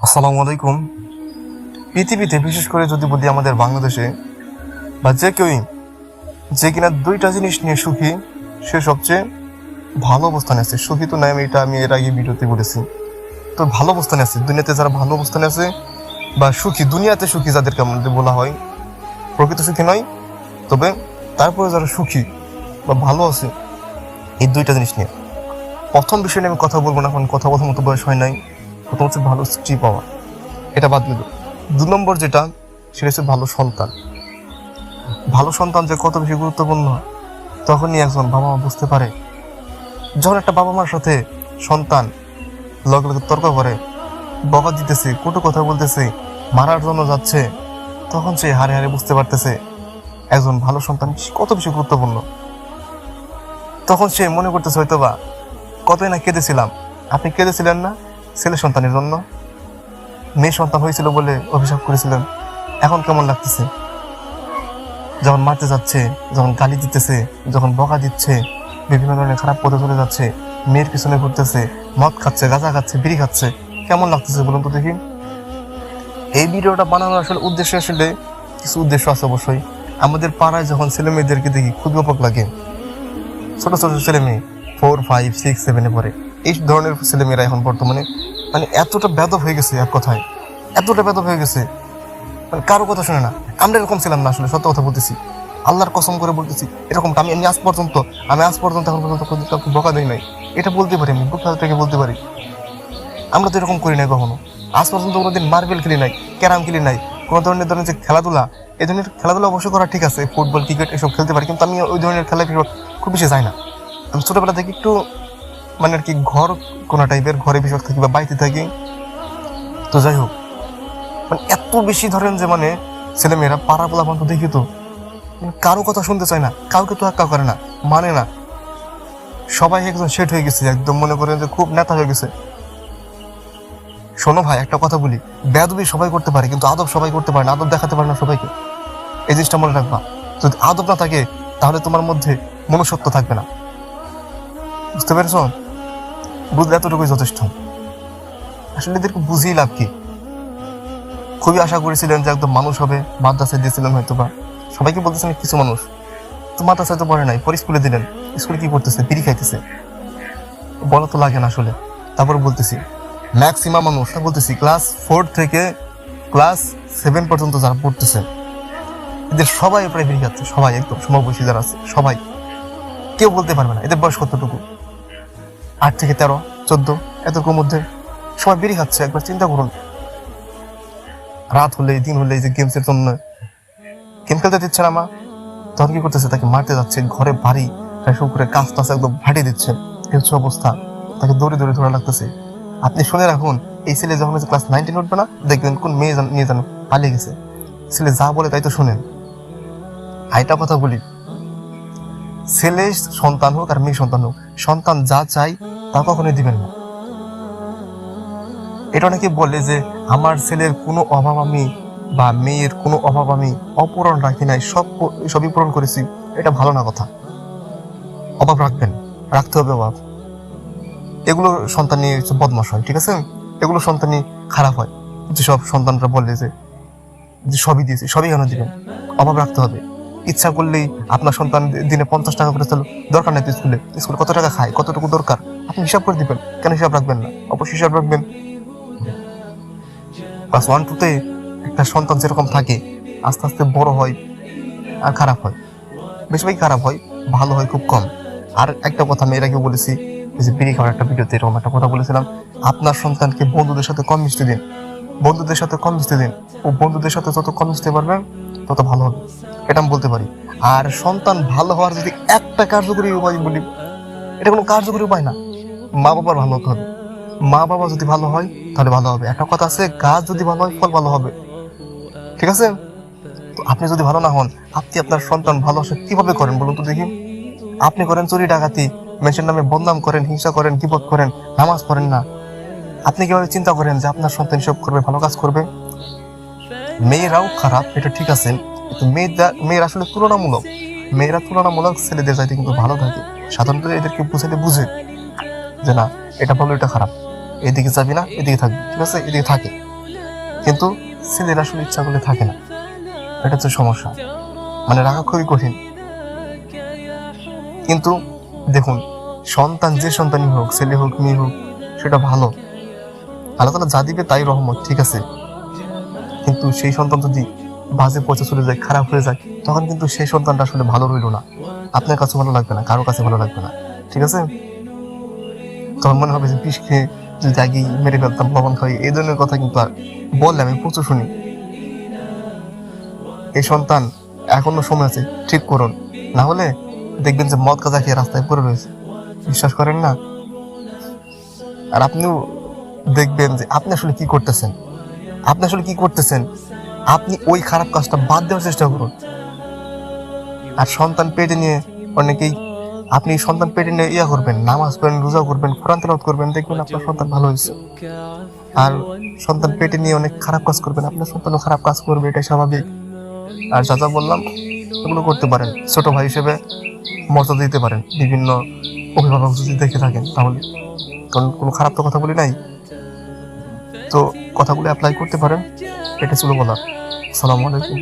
আসসালামু আলাইকুম। পৃথিবীতে বিশেষ করে যদি বলি আমাদের বাংলাদেশে বা যে কেউই যে কিনা দুইটা জিনিস নিয়ে সুখী, সে সবচেয়ে ভালো অবস্থানে আছে। সুখী তো নাই, আমি এটা আমি এর আগে ভিডিওতে বলেছি। তো ভালো অবস্থানে আছে। দুনিয়াতে যারা ভালো অবস্থানে আছে বা সুখী, দুনিয়াতে সুখী যাদেরকে আমাদের বলা হয়, প্রকৃত সুখী নয়, তবে তারপরে যারা সুখী বা ভালো আছে, এই দুইটা জিনিস নিয়ে। প্রথম বিষয় নিয়ে আমি কথা বলব না এখন কথা বলার মতো বয়স হয় নাই। প্রথম হচ্ছে ভালো স্ত্রী পাওয়া এটা বাদ দিল। দু নম্বর যেটা, সেটা হচ্ছে ভালো সন্তান। ভালো সন্তান যে কত বেশি গুরুত্বপূর্ণ, তখনই একজন বাবা মা বুঝতে পারে। যখন একটা বাবা মার সাথে সন্তান লগে লগে তর্ক করে বকা দিতেছে, কটু কথা বলতেছে, মারার জন্য যাচ্ছে, তখন সে হারে হারে বুঝতে পারতেছে একজন ভালো সন্তান কত বেশি গুরুত্বপূর্ণ। তখন সে মনে করতেছে হয়তোবা, কতই না কেঁদেছিলাম। আপনি কেঁদেছিলেন না? ছেলে সন্তানের জন্য। মেয়ে সন্তান হয়েছিল বলে অভিশাপ করেছিলেন। এখন কেমন লাগতেছে? যখন মারতে যাচ্ছে, যখন গালি দিতেছে, যখন বকা দিচ্ছে, বিভিন্ন ধরনের খারাপ পথে চলে যাচ্ছে, মেয়ের পিছনে ঘুরতেছে, মদ খাচ্ছে, গাঁজা খাচ্ছে, বিড়ি খাচ্ছে, কেমন লাগতেছে বলুন তো দেখি? এই ভিডিওটা বানানোর আসলে উদ্দেশ্য আসলে কিছু উদ্দেশ্য আছে অবশ্যই। আমাদের পাড়ায় যখন ছেলে মেয়েদেরকে দেখি ব্যাপক লাগে। ছোট ছোট ছেলে মেয়ে ফোর ফাইভ সিক্স সেভেনে পড়ে। এই ধরনের ছেলেমেয়েরা এখন বর্তমানে মানে এতটা বেদব হয়ে গেছে এক কথায়। এতটা বেদব হয়ে গেছে। মানে কারও কথা শুনে না। আমরা এরকম ছিলাম না আসলে, সত্য কথা বলতেছি। আল্লাহর কসম করে বলতেছি, এরকমটা। আমি আমি আজ পর্যন্ত, আমি আজ পর্যন্ত, এখন পর্যন্ত কাউকে বকা দেই নাই। এটা বলতে পারি, আমি বুক থেকে বলতে পারি। আমরা তো এরকম করি নাই কখনো। আজ পর্যন্ত কোনোদিন মার্বেল খেলি নাই, ক্যারাম খেলি নাই। কোনো ধরনের ধরনের যে খেলাধুলা এই ধরনের খেলাধুলা অবশ্যই করা ঠিক আছে। ফুটবল, ক্রিকেট এসব খেলতে পারি, কিন্তু আমি ওই ধরনের খেলা খুব বেশি যাই না। আমি ছোটবেলা থেকে একটু মানে আর কি ঘর কোন টাইপের ঘরে বিষয় থাকি বা বাড়িতে থাকি, তো যাই হোক মানে এত বেশি ধরেন যে মানে ছেলেমেয়েরা পাড়া পোলা বন্ধ দেখি তো মানে কারও কথা শুনতে চায় না, কাউকে তো একা করে না মানে না। সবাই একজন সেট হয়ে গেছে, একদম মনে করেন যে খুব নেতা হয়ে গেছে। শোনো ভাই, একটা কথা বলি বেদবি সবাই করতে পারে, কিন্তু আদব সবাই করতে পারে না, আদব দেখাতে পারে না সবাইকে। এই জিনিসটা মনে রাখবা, যদি আদব না থাকে, তাহলে তোমার মধ্যে মনুষ্যত্ব থাকবে না। বুঝতে পেরেছ? বুঝলে এতটুকুই যথেষ্ট। আসলে এদেরকে বুঝিয়ে লাভ কি? খুবই আশা করেছিলেন যে একদম মানুষ হবে, মাদ্রাসায় দিয়েছিলেন হয়তো বা সবাইকে বলতেছেন কিছু মানুষ। তো মাদ্রাসায় তো পড়ে নাই, পরে স্কুলে দিলেন। স্কুলে কি করতেছে? বিড়ি খাইতেছে। বলা তো লাগে না আসলে। তারপর বলতেছি, ম্যাক্সিমাম মানুষ বলতেছি, ক্লাস ফোর থেকে ক্লাস সেভেন পর্যন্ত যারা পড়তেছে, এদের সবাই প্রায় বিড়ি খাচ্ছে। সবাই, একদম সমবয়সী যারা আছে, সবাই। কেউ বলতে পারবে না, এদের বয়স কতটুকু? আট থেকে তেরো, চোদ্দ, এতটুকুর মধ্যে সবাই বেরিয়ে খাচ্ছে, একবার চিন্তা করুন। রাত হলেই, দিন হলেই যে গেমসের জন্য গেম খেলতে দিচ্ছে না মা। তখন কি করতেছে? তাকে মারতে যাচ্ছে, ঘরে বাড়ি শুরু করে কাজ টাছ একদম ফাটিয়ে দিচ্ছে। হচ্ছে অবস্থা। তাকে দৌড়ে দৌড়ে ধরা লাগতেছে। আপনি শুনে রাখুন, এই ছেলে যখন ক্লাস নাইনটিন উঠবে না, দেখবেন কোন মেয়ে নিয়ে জানো পালিয়ে গেছে। ছেলে যা বলে তাই তো শোনেন। আইটা কথা বলি ছেলে, সন্তান হোক আর মেয়ে সন্তান হোক, সন্তান যা চাই তা কখনোই দিবেন না। এটা অনেকে বলে যে, আমার ছেলের কোনো অভাব আমি বা মেয়ের কোনো অভাব আমি অপূরণ রাখি নাই, সব সবই পূরণ করেছি। এটা ভালো না কথা। অভাব রাখবেন, রাখতে হবে অভাব। এগুলো সন্তানই হচ্ছে বদমাস হয়, ঠিক আছে? এগুলো সন্তানই খারাপ হয়। যেসব সন্তানরা বলে যে সবই দিয়েছি, সবই কেন দিবেন? অভাব রাখতে হবে। ইচ্ছা করলেই আপনার সন্তান দিনে পঞ্চাশ টাকা করে দরকার নাই তো স্কুলে। স্কুলে কত টাকা খায়, কতটুকু দরকার? আপনি হিসাব করে দিবেন। কেন হিসাব রাখবেন না? অবশ্যই হিসাব রাখবেন। ক্লাস ওয়ান টুতে একটা সন্তান যেরকম থাকে, আস্তে আস্তে বড় হয় আর খারাপ হয়। বেশিরভাগই খারাপ হয়, ভালো হয় খুব কম। আর একটা কথা আমি এর আগে বলেছি বিড়ি খাওয়ার একটা ভিডিওতে এরকম একটা কথা বলেছিলাম। আপনার সন্তানকে বন্ধুদের সাথে কম মিশতে দিন। বন্ধুদের সাথে কম মিশতে দিন। ও বন্ধুদের সাথে যত কম মিশতে পারবেন তত ভালো হবে। এটা আমি বলতে পারি। আর সন্তান ভালো হওয়ার যদি একটা কার্যকরী উপায় বলি, এটা কোনো কার্যকরী উপায় না। মা বাবার ভালো হতে হবে। মা বাবা যদি ভালো হয়, তাহলে ভালো হবে। একটা কথা আছে, গাছ যদি ভালো হয়, ফল ভালো হবে। ঠিক আছে? তো আপনি যদি ভালো না হন, আপনি আপনার সন্তান ভালো আসে কীভাবে করেন বলুন তো দেখি? আপনি করেন চুরি, ডাকাতি মেসের নামে বদনাম করেন, হিংসা করেন কিপত করেন, নামাজ পড়েন না। আপনি কীভাবে চিন্তা করেন যে আপনার সন্তান সব করবে, ভালো কাজ করবে? মেয়েরাও খারাপ, এটা ঠিক আছে, কিন্তু মেয়েরা মেয়েরা আসলে তুলনামূলক, মেয়েরা তুলনামূলক ছেলেদের চাইতে কিন্তু ভালো থাকে। সাধারণত এদেরকে বুঝাইলে বুঝে যে না, এটা ভালো, এটা খারাপ। এদিকে যাবি না, এদিকে থাকবি, ঠিক আছে? এদিকে থাকে। কিন্তু ছেলেরা আসলে ইচ্ছা করলে থাকে না। এটা হচ্ছে সমস্যা। মানে রাখা খুবই কঠিন। কিন্তু দেখুন, সন্তান যে সন্তানই হোক, ছেলে হোক, মেয়ে হোক, সেটা ভালো। আল্লাহ তালা যা দিবে তাই রহমত, ঠিক আছে? কিন্তু সেই সন্তান যদি বাজে পচে চলে যায়, খারাপ হয়ে যায়, তখন কিন্তু সেই সন্তানটা আসলে ভালো রইল না। আপনার কাছে ভালো লাগবে না, কারও কাছে ভালো লাগবে না, ঠিক আছে? তখন মনে হবে যে, বিষ খেয়ে যদি আগেই মেরে ফেলতাম, লবণ খাই, এই ধরনের কথা কিন্তু আর বললে আমি প্রচুর শুনি। এই সন্তান এখনও সময় আছে, ঠিক করুন। না হলে দেখবেন যে মদ কাজা খেয়ে রাস্তায় পড়ে রয়েছে। বিশ্বাস করেন না? আর আপনিও দেখবেন যে আপনি আসলে কি করতেছেন? আপনি আসলে কি করতেছেন? আপনি ওই খারাপ কাজটা বাদ দেওয়ার চেষ্টা করুন। আর সন্তান পেটে নিয়ে অনেকেই আপনি সন্তান পেটে নিয়ে ইয়া করবেন, নামাজ পড়বেন রোজা করবেন, কোরআন তেলাওয়াত করবেন, দেখবেন আপনার সন্তান ভালো হয়েছে। আর সন্তান পেটে নিয়ে অনেক খারাপ কাজ করবেন, আপনার সন্তানও খারাপ কাজ করবে এটা স্বাভাবিক। আর যা যা বললাম এগুলো করতে পারেন। ছোট ভাই হিসেবে মর্যাদা দিতে পারেন। বিভিন্ন অভিভাবক যদি দেখে থাকেন, তাহলে কারণ কোনো খারাপ তো কথা বলি নাই? কথাগুলো অ্যাপ্লাই করতে পারেন। এটা ছিল বলার। সালামু আলাইকুম।